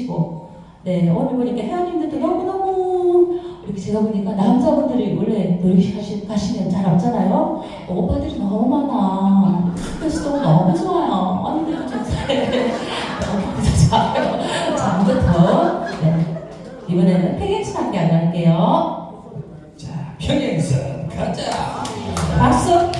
잘 가르치시고 네, 오늘 보니까 회원님들도 너무너무 이렇게 제가 보니까 남자분들이 원래 가시, 가시면 잘 없잖아요. 오빠들이 너무 많아. 그래서 또 너무 좋아요. 언니들도 좀 잘해. 잘해요. 자, 아무부터 네. 이번에는 팽행스 함께 안 할게요. 자, 평행선 가자. 박수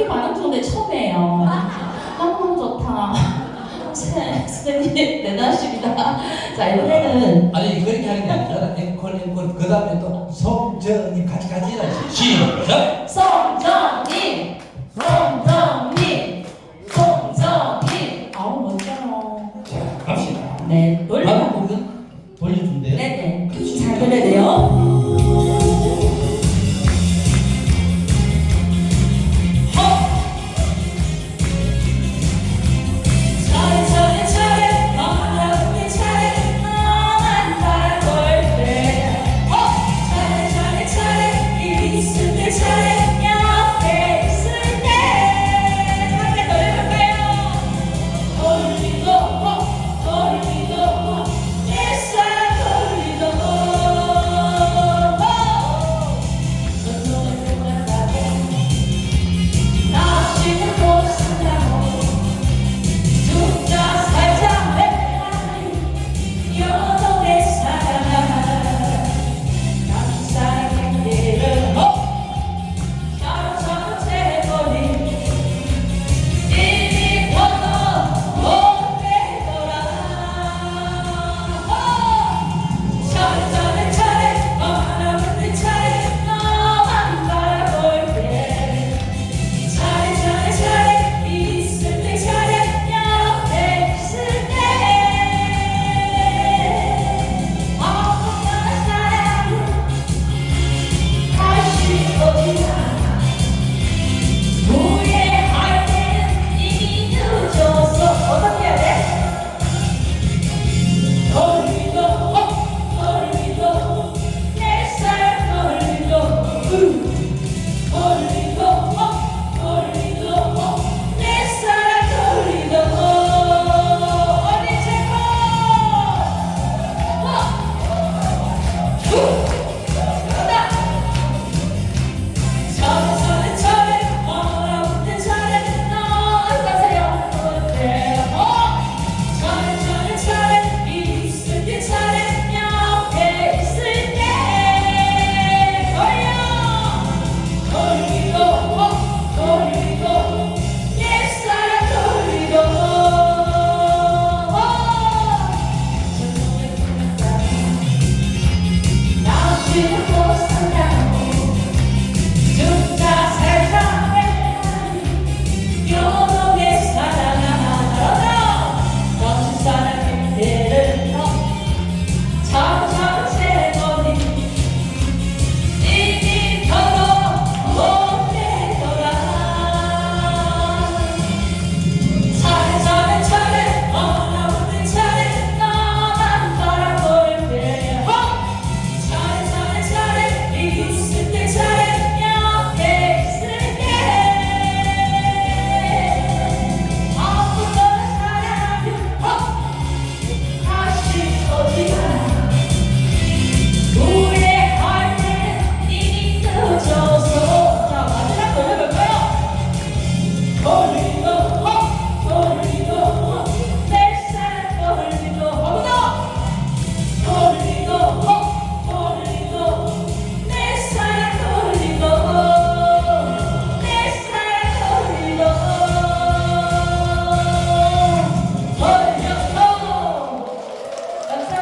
이렇게 반응 좋은데 처음이에요. 너무너무 좋다. 네, 선생님 대단하십니다. 자 이번에는 아니 그렇게 하는 게 아니라 앵콜 앵콜 그 다음에 또 송저님 같이 같이 해야지. 시작. 송정님, 송정님, 송정님. 아우 멋져요. 자, 갑시다. 네.